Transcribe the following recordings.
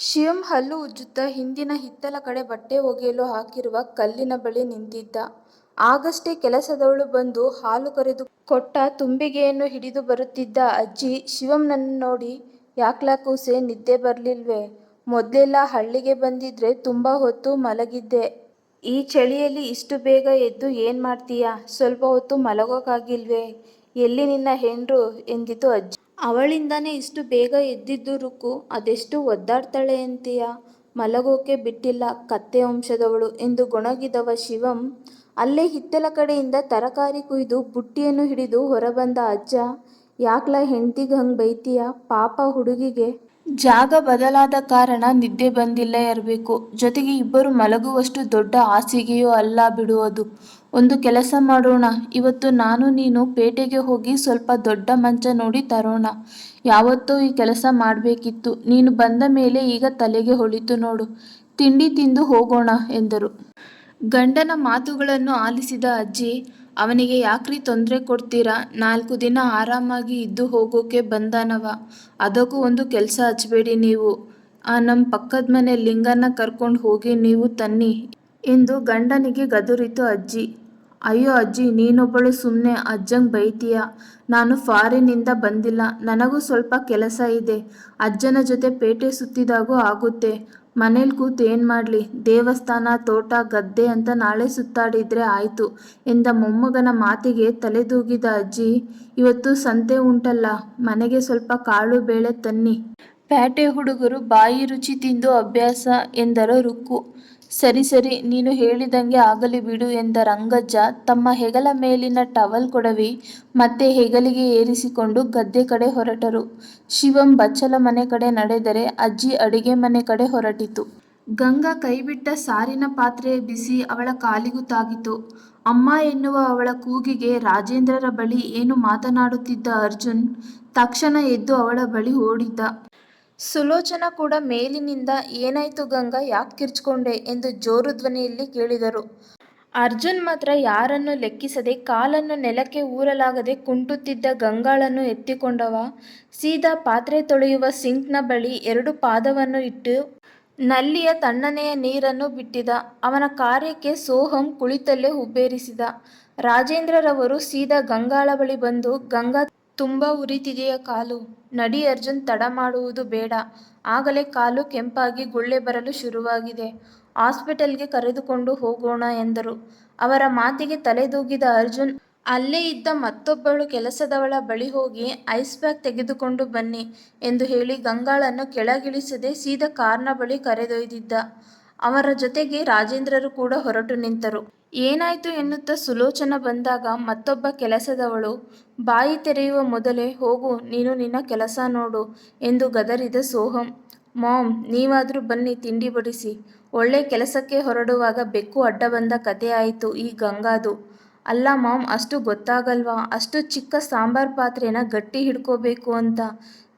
ಶಿವಂ ಹಲ್ಲು ಉಜ್ಜುತ್ತ ಹಿಂದಿನ ಹಿತ್ತಲ ಕಡೆ ಬಟ್ಟೆ ಒಗೆಯಲು ಹಾಕಿರುವ ಕಲ್ಲಿನ ಬಳಿ ನಿಂತಿದ್ದ. ಆಗಷ್ಟೇ ಕೆಲಸದವಳು ಬಂದು ಹಾಲು ಕರೆದು ಕೊಟ್ಟ ತುಂಬಿಗೆಯನ್ನು ಹಿಡಿದು ಬರುತ್ತಿದ್ದ ಅಜ್ಜಿ ಶಿವಂನನ್ನು ನೋಡಿ ಯಾಕ್ಲಾ ಕೂಸೆ, ನಿದ್ದೆ ಬರ್ಲಿಲ್ವೇ? ಮೊದಲೆಲ್ಲ ಹಳ್ಳಿಗೆ ಬಂದಿದ್ರೆ ತುಂಬಾ ಹೊತ್ತು ಮಲಗಿದ್ದೆ. ಈ ಚಳಿಯಲ್ಲಿ ಇಷ್ಟು ಬೇಗ ಎದ್ದು ಏನ್ ಮಾಡ್ತೀಯಾ? ಸ್ವಲ್ಪ ಹೊತ್ತು ಮಲಗೋಕಾಗಿಲ್ವೇ? ಎಲ್ಲಿ ನಿನ್ನ ಹೆಂಡ್ರು? ಎಂದಿತು ಅಜ್ಜಿ. ಅವಳಿಂದಾನೇ ಇಷ್ಟು ಬೇಗ ಎದ್ದಿದ್ದು ರುಕು, ಅದೆಷ್ಟು ಒದ್ದಾಡ್ತಾಳೆ ಅಂತೀಯ? ಮಲಗೋಕೆ ಬಿಟ್ಟಿಲ್ಲ ಕತ್ತೆ ವಂಶದವಳು ಎಂದು ಗೊಣಗಿದವ ಶಿವಂ. ಅಲ್ಲೇ ಹಿತ್ತಲ ಕಡೆಯಿಂದ ತರಕಾರಿ ಕುಯ್ದು ಬುಟ್ಟಿಯನ್ನು ಹಿಡಿದು ಹೊರಬಂದ ಅಜ್ಜ, ಯಾಕ್ಲಾ ಹೆಂಡ್ತಿಗ್ ಹಂಗ್ ಬೈತೀಯ? ಪಾಪ ಹುಡುಗಿಗೆ. ಜಾಗ ಬದಲಾದ ಕಾರಣ ನಿದ್ದೆ ಬಂದಿಲ್ಲ ಇರಬೇಕು ಜೊತೆಗೆ ಇಬ್ಬರು ಮಲಗುವಷ್ಟು ದೊಡ್ಡ ಹಾಸಿಗೆಯೂ ಅಲ್ಲ ಬಿಡುವುದು. ಒಂದು ಕೆಲಸ ಮಾಡೋಣ. ಇವತ್ತು ನಾನು ನೀನು ಪೇಟೆಗೆ ಹೋಗಿ ಸ್ವಲ್ಪ ದೊಡ್ಡ ಮಂಚ ನೋಡಿ ತರೋಣ. ಯಾವತ್ತೋ ಈ ಕೆಲಸ ಮಾಡಬೇಕಿತ್ತು ನೀನು ಬಂದ ಮೇಲೆ ಈಗ ತಲೆಗೆ ಹೊಳಿತು ನೋಡು. ತಿಂಡಿ ತಿಂದು ಹೋಗೋಣ ಎಂದರು. ಗಂಡನ ಮಾತುಗಳನ್ನು ಆಲಿಸಿದ ಅಜ್ಜಿ ಅವನಿಗೆ ಯಾಕ್ರಿ ತೊಂದರೆ ಕೊಡ್ತೀರಾ? ನಾಲ್ಕು ದಿನ ಆರಾಮಾಗಿ ಇದ್ದು ಹೋಗೋಕೆ ಬಂದಾನವ. ಅದಕ್ಕೂ ಒಂದು ಕೆಲಸ ಹಚ್ಚಬೇಡಿ ನೀವು. ಆ ಪಕ್ಕದ ಮನೆ ಲಿಂಗನ ಕರ್ಕೊಂಡು ಹೋಗಿ ನೀವು ತನ್ನಿ ಎಂದು ಗಂಡನಿಗೆ ಗದುರಿತು ಅಜ್ಜಿ. ಅಯ್ಯೋ ಅಜ್ಜಿ, ನೀನೊಬ್ಬಳು ಸುಮ್ಮನೆ ಅಜ್ಜಂಗ್ ಬೈತೀಯ ನಾನು ಫಾರಿನಿಂದ ಬಂದಿಲ್ಲ. ನನಗೂ ಸ್ವಲ್ಪ ಕೆಲಸ ಇದೆ. ಅಜ್ಜನ ಜೊತೆ ಪೇಟೆ ಸುತ್ತಿದಾಗೂ ಆಗುತ್ತೆ. ಮನೇಲ್ ಕೂತು ಏನು ಮಾಡ್ಲಿ? ದೇವಸ್ಥಾನ, ತೋಟ, ಗದ್ದೆ ಅಂತ ನಾಳೆ ಸುತ್ತಾಡಿದ್ರೆ ಆಯ್ತು ಎಂದ ಮೊಮ್ಮಗನ ಮಾತಿಗೆ ತಲೆದೂಗಿದ ಅಜ್ಜಿ ಇವತ್ತು ಸಂತೆ ಉಂಟಲ್ಲ ಮನೆಗೆ ಸ್ವಲ್ಪ ಕಾಳು ಬೇಳೆ ತನ್ನಿ. ಪ್ಯಾಟೆ ಹುಡುಗರು ಬಾಯಿ ರುಚಿ ತಿಂದು ಅಭ್ಯಾಸ ಎಂದರ ರುಕ್ಕು. ಸರಿ ಸರಿ, ನೀನು ಹೇಳಿದಂಗೆ ಆಗಲಿ ಬಿಡು ಎಂದ ರಂಗಜ್ಜ ತಮ್ಮ ಹೆಗಲ ಮೇಲಿನ ಟವಲ್ ಕೊಡವಿ ಮತ್ತೆ ಹೆಗಲಿಗೆ ಏರಿಸಿಕೊಂಡು ಗದ್ದೆ ಕಡೆ ಹೊರಟರು. ಶಿವಂ ಬಚ್ಚಲ ಮನೆ ಕಡೆ ನಡೆದರೆ ಅಜ್ಜಿ ಅಡಿಗೆ ಮನೆ ಕಡೆ ಹೊರಟಿತು. ಗಂಗಾ ಕೈಬಿಟ್ಟ ಸಾರಿನ ಪಾತ್ರೆ ಬಿಸಿ ಅವಳ ಕಾಲಿಗೂ ತಾಗಿತು. ಅಮ್ಮ ಎನ್ನುವ ಅವಳ ಕೂಗಿಗೆ ರಾಜೇಂದ್ರರ ಬಳಿ ಏನು ಮಾತನಾಡುತ್ತಿದ್ದ ಅರ್ಜುನ್ ತಕ್ಷಣ ಎದ್ದು ಅವಳ ಬಳಿ ಓಡಿದ. ಸುಲೋಚನಾ ಕೂಡ ಮೇಲಿನಿಂದ, ಏನಾಯ್ತು ಗಂಗಾ, ಯಾಕೆ ಕಿರ್ಚ್ಕೊಂಡೆ? ಎಂದು ಜೋರು ಧ್ವನಿಯಲ್ಲಿ ಕೇಳಿದರು. ಅರ್ಜುನ್ ಮಾತ್ರ ಯಾರನ್ನು ಲೆಕ್ಕಿಸದೆ, ಕಾಲನ್ನು ನೆಲಕ್ಕೆ ಊರಲಾಗದೆ ಕುಂಟುತ್ತಿದ್ದ ಗಂಗಾಳನ್ನು ಎತ್ತಿಕೊಂಡವ ಸೀದಾ ಪಾತ್ರೆ ತೊಳೆಯುವ ಸಿಂಕ್ನ ಬಳಿ ಎರಡು ಪಾದವನ್ನು ಇಟ್ಟು, ನಲ್ಲಿಯ ತಣ್ಣನೆಯ ನೀರನ್ನು ಬಿಟ್ಟಿದ. ಅವನ ಕಾರ್ಯಕ್ಕೆ ಸೋಹಂ ಕುಳಿತಲ್ಲೇ ಹುಬ್ಬೇರಿಸಿದ. ರಾಜೇಂದ್ರರವರು ಸೀದಾ ಗಂಗಾಳ ಬಳಿ ಬಂದು, ಗಂಗಾ ತುಂಬಾ ಉರಿತಿದೆಯಾ ಕಾಲು? ನಡಿ ಅರ್ಜುನ್, ತಡ ಮಾಡುವುದು ಬೇಡ. ಆಗಲೇ ಕಾಲು ಕೆಂಪಾಗಿ ಗುಳ್ಳೆ ಬರಲು ಶುರುವಾಗಿದೆ. ಹಾಸ್ಪಿಟಲ್ಗೆ ಕರೆದುಕೊಂಡು ಹೋಗೋಣ ಎಂದರು. ಅವರ ಮಾತಿಗೆ ತಲೆದೂಗಿದ ಅರ್ಜುನ್, ಅಲ್ಲೇ ಇದ್ದ ಮತ್ತೊಬ್ಬಳು ಕೆಲಸದವಳ ಬಳಿ ಹೋಗಿ ಐಸ್ ಪ್ಯಾಕ್ ತೆಗೆದುಕೊಂಡು ಬನ್ನಿ ಎಂದು ಹೇಳಿ ಗಂಗಾಳನ್ನು ಕೆಳಗಿಳಿಸದೆ ಸೀದಾ ಕಾರ್ನ ಬಳಿ ಕರೆದೊಯ್ದಿದ್ದ. ಅವರ ಜೊತೆಗೆ ರಾಜೇಂದ್ರರು ಕೂಡ ಹೊರಟು ನಿಂತರು. ಏನಾಯ್ತು ಎನ್ನುತ್ತಾ ಸುಲೋಚನ ಬಂದಾಗ ಮತ್ತೊಬ್ಬ ಕೆಲಸದವಳು, ಬಾಯಿ ತೆರೆಯುವ ಮೊದಲೇ ಹೋಗು, ನೀನು ನಿನ್ನ ಕೆಲಸ ನೋಡು ಎಂದು ಗದರಿದ ಸೋಹಂ. ಮಾಮ್, ನೀವಾದರೂ ಬನ್ನಿ, ತಿಂಡಿ ಬಡಿಸಿ. ಒಳ್ಳೆ ಕೆಲಸಕ್ಕೆ ಹೊರಡುವಾಗ ಬೆಕ್ಕು ಅಡ್ಡ ಬಂದ ಕಥೆ ಆಯಿತು ಈ ಗಂಗಾದು. ಅಲ್ಲ ಮಾಮ್, ಅಷ್ಟು ಗೊತ್ತಾಗಲ್ವಾ? ಅಷ್ಟು ಚಿಕ್ಕ ಸಾಂಬಾರ್ ಪಾತ್ರೆನ ಗಟ್ಟಿ ಹಿಡ್ಕೋಬೇಕು ಅಂತ.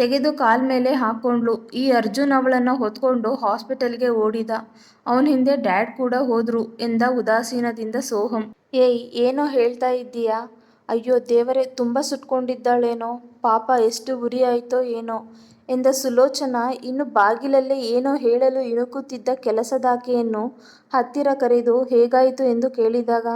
ತೆಗೆದು ಕಾಲ್ ಮೇಲೆ ಹಾಕ್ಕೊಂಡ್ಳು. ಈ ಅರ್ಜುನ್ ಅವಳನ್ನು ಹೊತ್ಕೊಂಡು ಹಾಸ್ಪಿಟಲ್ಗೆ ಓಡಿದ. ಅವನ ಹಿಂದೆ ಡ್ಯಾಡ್ ಕೂಡ ಹೋದ್ರು ಎಂದ ಉದಾಸೀನದಿಂದ ಸೋಹಂ. ಏಯ್, ಏನೋ ಹೇಳ್ತಾ ಇದ್ದೀಯಾ? ಅಯ್ಯೋ, ದೇವರೇ, ತುಂಬ ಸುಟ್ಕೊಂಡಿದ್ದಾಳೇನೋ? ಪಾಪ, ಎಷ್ಟು ಉರಿ ಆಯ್ತೋ ಏನೋ? ಎಂದ ಸುಲೋಚನಾ, ಇನ್ನು ಬಾಗಿಲಲ್ಲೇ ಏನೋ ಹೇಳಲು ಇಣುಕುತ್ತಿದ್ದ ಕೆಲಸದಾಕೆಯನ್ನು ಹತ್ತಿರ ಕರೆದು, ಹೇಗಾಯಿತು ಎಂದು ಕೇಳಿದಾಗ,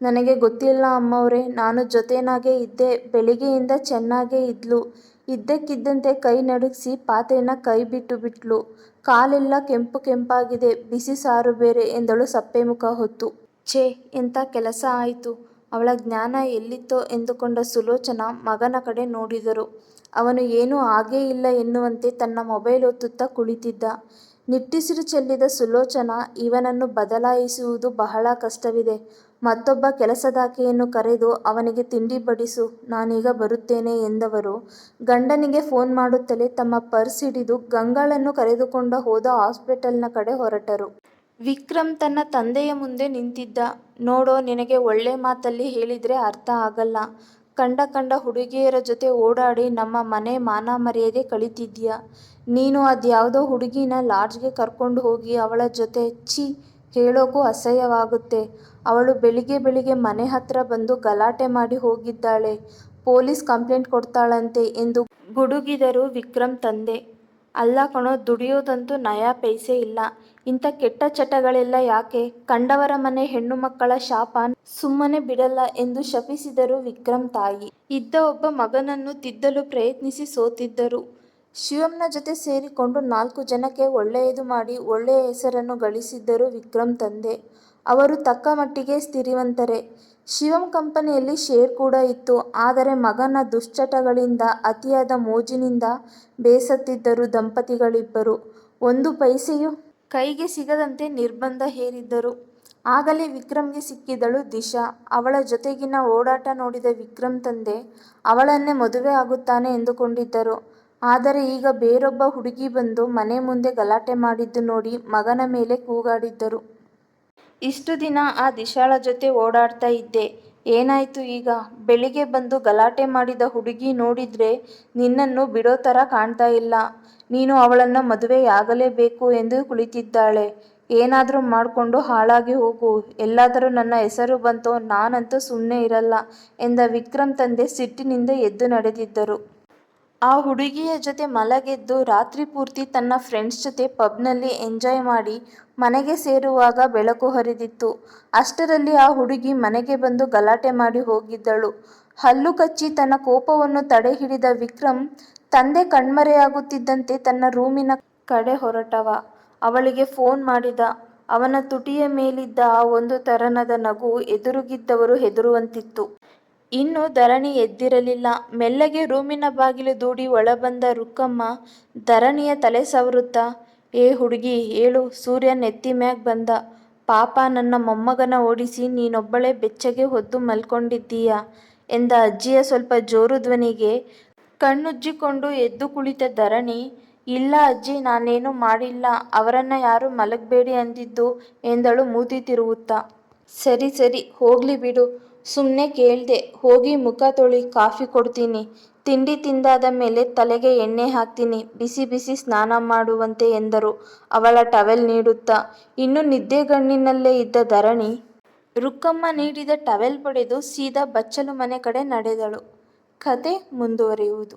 ನನಗೆ ಗೊತ್ತಿಲ್ಲ ಅಮ್ಮವರೇ, ನಾನು ಜೊತೆನಾಗೇ ಇದ್ದೆ, ಬೆಳಿಗ್ಗೆಯಿಂದ ಚೆನ್ನಾಗೇ ಇದ್ಲು. ಇದ್ದಕ್ಕಿದ್ದಂತೆ ಕೈ ನಡುಗಿಸಿ ಪಾತ್ರೆನ ಕೈ ಬಿಟ್ಟು ಬಿಟ್ಲು. ಕಾಲೆಲ್ಲ ಕೆಂಪು ಕೆಂಪಾಗಿದೆ ಬಿಸಿ ಸಾರು ಬೇರೆ ಎಂದಳು ಸಪ್ಪೆ ಮುಖ ಹೊತ್ತು. ಛೇ, ಎಂಥ ಕೆಲಸ ಆಯಿತು ಅವಳ ಜ್ಞಾನ ಎಲ್ಲಿತ್ತೋ ಎಂದುಕೊಂಡ ಸುಲೋಚನಾ ಮಗನ ಕಡೆ ನೋಡಿದರು. ಅವನು ಏನೂ ಆಗೇ ಇಲ್ಲ ಎನ್ನುವಂತೆ ತನ್ನ ಮೊಬೈಲ್ ಒತ್ತುತ್ತಾ ಕುಳಿತಿದ್ದ. ನಿಟ್ಟುಸಿರು ಚೆಲ್ಲಿದ ಸುಲೋಚನಾ ಇವನನ್ನು ಬದಲಾಯಿಸುವುದು ಬಹಳ ಕಷ್ಟವಿದೆ. ಮತ್ತೊಬ್ಬ ಕೆಲಸದಾಕೆಯನ್ನು ಕರೆದು ಅವನಿಗೆ ತಿಂಡಿ ಬಡಿಸು, ನಾನೀಗ ಬರುತ್ತೇನೆ ಎಂದವರು ಗಂಡನಿಗೆ ಫೋನ್ ಮಾಡುತ್ತಲೇ ತಮ್ಮ ಪರ್ಸ್ ಹಿಡಿದು ಗಂಗಾಳನ್ನು ಕರೆದುಕೊಂಡು ಹೋದ ಹಾಸ್ಪಿಟಲ್ನ ಕಡೆ ಹೊರಟರು. ವಿಕ್ರಮ್ ತನ್ನ ತಂದೆಯ ಮುಂದೆ ನಿಂತಿದ್ದ. ನೋಡೋ, ನಿನಗೆ ಒಳ್ಳೆ ಮಾತಲ್ಲಿ ಹೇಳಿದರೆ ಅರ್ಥ ಆಗಲ್ಲ. ಕಂಡ ಕಂಡ ಹುಡುಗಿಯರ ಜೊತೆ ಓಡಾಡಿ ನಮ್ಮ ಮನೆ ಮಾನ ಮರ್ಯಾದೆ ಕಳೀತಿದ್ಯಾ? ನೀನು ಅದ್ಯಾವುದೋ ಹುಡುಗಿನ ಲಾಡ್ಜ್ಗೆ ಕರ್ಕೊಂಡು ಹೋಗಿ ಅವಳ ಜೊತೆ ಛೀ ಹೇಳೋಕ್ಕೂ ಅಸಹ್ಯವಾಗುತ್ತೆ. ಅವಳು ಬೆಳಿಗ್ಗೆ ಬೆಳಿಗ್ಗೆ ಮನೆ ಹತ್ರ ಬಂದು ಗಲಾಟೆ ಮಾಡಿ ಹೋಗಿದ್ದಾಳೆ. ಪೊಲೀಸ್ ಕಂಪ್ಲೇಂಟ್ ಕೊಡ್ತಾಳಂತೆ ಎಂದು ಗುಡುಗಿದರು ವಿಕ್ರಮ್ ತಂದೆ. ಅಲ್ಲ ಕಣೋ, ದುಡಿಯೋದಂತೂ ನಯಾ ಪೈಸೆ ಇಲ್ಲ. ಇಂಥ ಕೆಟ್ಟ ಚಟಗಳೆಲ್ಲ ಯಾಕೆ? ಕಂಡವರ ಮನೆ ಹೆಣ್ಣು ಮಕ್ಕಳ ಶಾಪ ಸುಮ್ಮನೆ ಬಿಡಲ್ಲ ಎಂದು ಶಪಿಸಿದರು ವಿಕ್ರಮ್ ತಾಯಿ. ಇದ್ದ ಒಬ್ಬ ಮಗನನ್ನು ತಿದ್ದಲು ಪ್ರಯತ್ನಿಸಿ ಸೋತಿದ್ದರು. ಶಿವಂನ ಜೊತೆ ಸೇರಿಕೊಂಡು ನಾಲ್ಕು ಜನಕ್ಕೆ ಒಳ್ಳೆಯದು ಮಾಡಿ ಒಳ್ಳೆಯ ಹೆಸರನ್ನು ಗಳಿಸಿದ್ದರು ವಿಕ್ರಮ್ ತಂದೆ. ಅವರು ತಕ್ಕ ಮಟ್ಟಿಗೆ ಸ್ಥಿತಿವಂತರೇ ಶಿವಂ ಕಂಪನಿಯಲ್ಲಿ ಶೇರ್ ಕೂಡ ಇತ್ತು. ಆದರೆ ಮಗನ ದುಶ್ಚಟಗಳಿಂದ, ಅತಿಯಾದ ಮೋಜಿನಿಂದ ಬೇಸತ್ತಿದ್ದರು ದಂಪತಿಗಳಿಬ್ಬರು. ಒಂದು ಪೈಸೆಯೂ ಕೈಗೆ ಸಿಗದಂತೆ ನಿರ್ಬಂಧ ಹೇರಿದ್ದರು. ಆಗಲೇ ವಿಕ್ರಮ್ಗೆ ಸಿಕ್ಕಿದಳು ದಿಶಾ. ಅವಳ ಜೊತೆಗಿನ ಓಡಾಟ ನೋಡಿದ ವಿಕ್ರಮ್ ತಂದೆ ಅವಳನ್ನೇ ಮದುವೆ ಆಗುತ್ತಾನೆ ಎಂದುಕೊಂಡಿದ್ದರು. ಆದರೆ ಈಗ ಬೇರೊಬ್ಬ ಹುಡುಗಿ ಬಂದು ಮನೆ ಮುಂದೆ ಗಲಾಟೆ ಮಾಡಿದ್ದು ನೋಡಿ ಮಗನ ಮೇಲೆ ಕೂಗಾಡಿದ್ದರು. ಇಷ್ಟು ದಿನ ಆ ದಿಶಾಳ ಜೊತೆ ಓಡಾಡ್ತಾ ಇದ್ದೆ. ಏನಾಯ್ತು ಈಗ? ಬೆಳಿಗ್ಗೆ ಬಂದು ಗಲಾಟೆ ಮಾಡಿದ ಹುಡುಗಿ ನೋಡಿದ್ರೆ ನಿನ್ನನ್ನು ಬಿಡೋ ಥರ ಕಾಣ್ತಾ ಇಲ್ಲ. ನೀನು ಅವಳನ್ನ ಮದುವೆಯಾಗಲೇಬೇಕು ಎಂದು ಕುಳಿತಿದ್ದಾಳೆ. ಏನಾದರೂ ಮಾಡಿಕೊಂಡು ಹಾಳಾಗಿ ಹೋಗು. ಎಲ್ಲಾದರೂ ನನ್ನ ಹೆಸರು ಬಂತೋ ನಾನಂತೂ ಸುಮ್ಮನೆ ಇರಲ್ಲ ಎಂದ ವಿಕ್ರಮ್ ತಂದೆ ಸಿಟ್ಟಿನಿಂದ ಎದ್ದು ನಡೆದಿದ್ದರು. ಆ ಹುಡುಗಿಯ ಜೊತೆ ಮಲಗೆದ್ದು ರಾತ್ರಿ ಪೂರ್ತಿ ತನ್ನ ಫ್ರೆಂಡ್ಸ್ ಜೊತೆ ಪಬ್ನಲ್ಲಿ ಎಂಜಾಯ್ ಮಾಡಿ ಮನೆಗೆ ಸೇರುವಾಗ ಬೆಳಕು ಹರಿದಿತ್ತು. ಅಷ್ಟರಲ್ಲಿ ಆ ಹುಡುಗಿ ಮನೆಗೆ ಬಂದು ಗಲಾಟೆ ಮಾಡಿ ಹೋಗಿದ್ದಳು. ಹಲ್ಲು ಕಚ್ಚಿ ತನ್ನ ಕೋಪವನ್ನು ತಡೆಹಿಡಿದ ವಿಕ್ರಮ್ ತಂದೆ ಕಣ್ಮರೆಯಾಗುತ್ತಿದ್ದಂತೆ ತನ್ನ ರೂಮಿನ ಕಡೆ ಹೊರಟವ. ಅವಳಿಗೆ ಫೋನ್ ಮಾಡಿದ. ಅವನ ತುಟಿಯ ಮೇಲಿದ್ದ ಆ ಒಂದು ತರನದ ನಗು ಎದುರುಗಿದ್ದವರು ಹೆದರುವಂತಿತ್ತು. ಇನ್ನು ಧರಣಿ ಎದ್ದಿರಲಿಲ್ಲ. ಮೆಲ್ಲಗೆ ರೂಮಿನ ಬಾಗಿಲು ದೂಡಿ ಒಳಬಂದ ರುಕ್ಕಮ್ಮ ಧರಣಿಯ ತಲೆ ಸವರುತ್ತಾ, ಏ ಹುಡುಗಿ, ಏಳು ಸೂರ್ಯ ನೆತ್ತಿ ಮ್ಯಾಗ್ ಬಂದ. ಪಾಪ ನನ್ನ ಮೊಮ್ಮಗನ ಓಡಿಸಿ ನೀನೊಬ್ಬಳೇ ಬೆಚ್ಚಗೆ ಹೊದ್ದು ಮಲ್ಕೊಂಡಿದ್ದೀಯ? ಎಂದ ಅಜ್ಜಿಯ ಸ್ವಲ್ಪ ಜೋರು ಧ್ವನಿಗೆ ಕಣ್ಣುಜ್ಜಿಕೊಂಡು ಎದ್ದು ಕುಳಿತ ಧರಣಿ, ಇಲ್ಲ ಅಜ್ಜಿ, ನಾನೇನು ಮಾಡಿಲ್ಲ. ಅವರನ್ನ ಯಾರು ಮಲಗಬೇಡಿ ಅಂದಿದ್ದು, ಎಂದಳು ಮೂತಿ ತಿರುವುತ್ತ. ಸರಿ ಸರಿ, ಹೋಗ್ಲಿ ಬಿಡು. ಸುಮ್ಮನೆ ಕೇಳ್ದೆ, ಹೋಗಿ ಮುಖ ತೊಳಿ, ಕಾಫಿ ಕೊಡ್ತೀನಿ. ತಿಂಡಿ ತಿಂದಾದ ಮೇಲೆ ತಲೆಗೆ ಎಣ್ಣೆ ಹಾಕ್ತೀನಿ. ಬಿಸಿ ಬಿಸಿ ಸ್ನಾನ ಮಾಡುವಂತೆ ಎಂದರು. ಅವಳ ಟವೆಲ್ ನೀಡುತ್ತಾ. ಇನ್ನು ನಿದ್ದೆಗಣ್ಣಿನಲ್ಲೇ ಇದ್ದ ಧರಣಿ. ರುಕ್ಕಮ್ಮ ನೀಡಿದ ಟವೆಲ್ ಪಡೆದು ಸೀದಾ ಬಚ್ಚಲು ಮನೆ ಕಡೆ ನಡೆದಳು. ಕತೆ ಮುಂದುವರಿಯುವುದು.